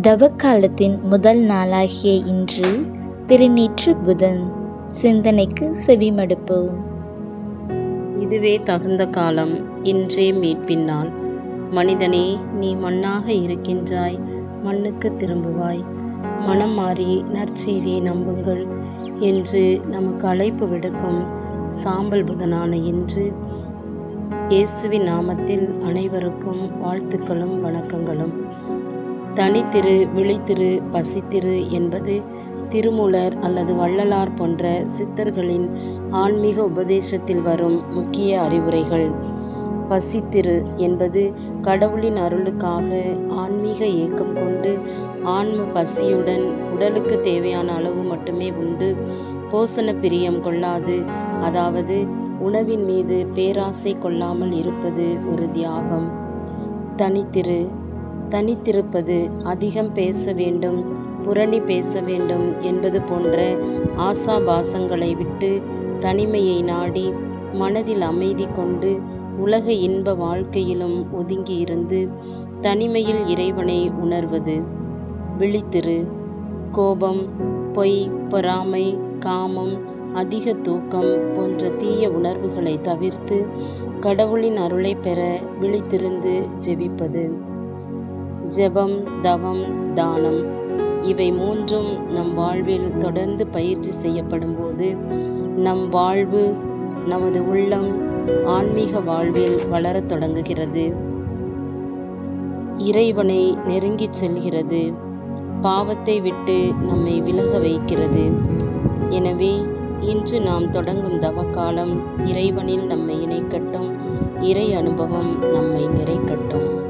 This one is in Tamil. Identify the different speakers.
Speaker 1: தவக்காலத்தின் முதல் நாளாகிய இன்று திருநீற்று புதன். சிந்தனைக்கு செவிமடுப்போம்
Speaker 2: இதுவே தகுந்த காலம் இன்றே மீட்பின் நாள் மனிதனே நீ மண்ணாக இருக்கின்றாய் மண்ணுக்கு திரும்புவாய். மனம் மாறி நற்செய்தியை நம்புங்கள் என்று நமக்கு அழைப்பு விடுக்கும் சாம்பல் புதனான இன்று. இயேசுவின் நாமத்தில் அனைவருக்கும் வாழ்த்துக்களும் வணக்கங்களும். தனித்திரு விழித்திரு பசித்திரு என்பது திருமூலர் அல்லது வள்ளலார் போன்ற சித்தர்களின் ஆன்மீக உபதேசத்தில் வரும் முக்கிய அறிவுரைகள். பசித்திரு என்பது கடவுளின் அருளுக்காக ஆன்மீக ஏக்கம் கொண்டு ஆன்ம பசியுடன் உடலுக்கு தேவையான அளவு மட்டுமே உண்டு. போசன பிரியம் கொள்ளாது அதாவது உணவின் மீது பேராசை கொள்ளாமல் இருப்பது ஒரு தியாகம். தனித்திரு தனித்திருப்பது அதிகம் பேச வேண்டும் புரணி பேச வேண்டும் என்பது போன்ற ஆசாபாசங்களை விட்டு தனிமையை நாடி மனதில் அமைதி கொண்டு உலக இன்ப வாழ்க்கையிலும் ஒதுங்கி இருந்து தனிமையில் இறைவனை உணர்வது. விழித்திரு. கோபம் பொய் பொறாமை காமம் அதிக தூக்கம் போன்ற தீய உணர்வுகளை தவிர்த்து கடவுளின் அருளை பெற விழித்திருந்து ஜெபிப்பது. ஜெபம் தவம் தானம் இவை மூன்றும் நம் வாழ்வில் தொடர்ந்து பயிற்சி செய்யப்படும் போது நம் வாழ்வு நமது உள்ளம் ஆன்மீக வாழ்வில் வளரத் தொடங்குகிறது. இறைவனை நெருங்கிச் செல்கிறது. பாவத்தை விட்டு நம்மை விலக வைக்கிறது. எனவே இன்று நாம் தொடங்கும் தவக்காலம் இறைவனில் நம்மை இணைக்கட்டும். இறை அனுபவம் நம்மை நிறைக்கட்டும்.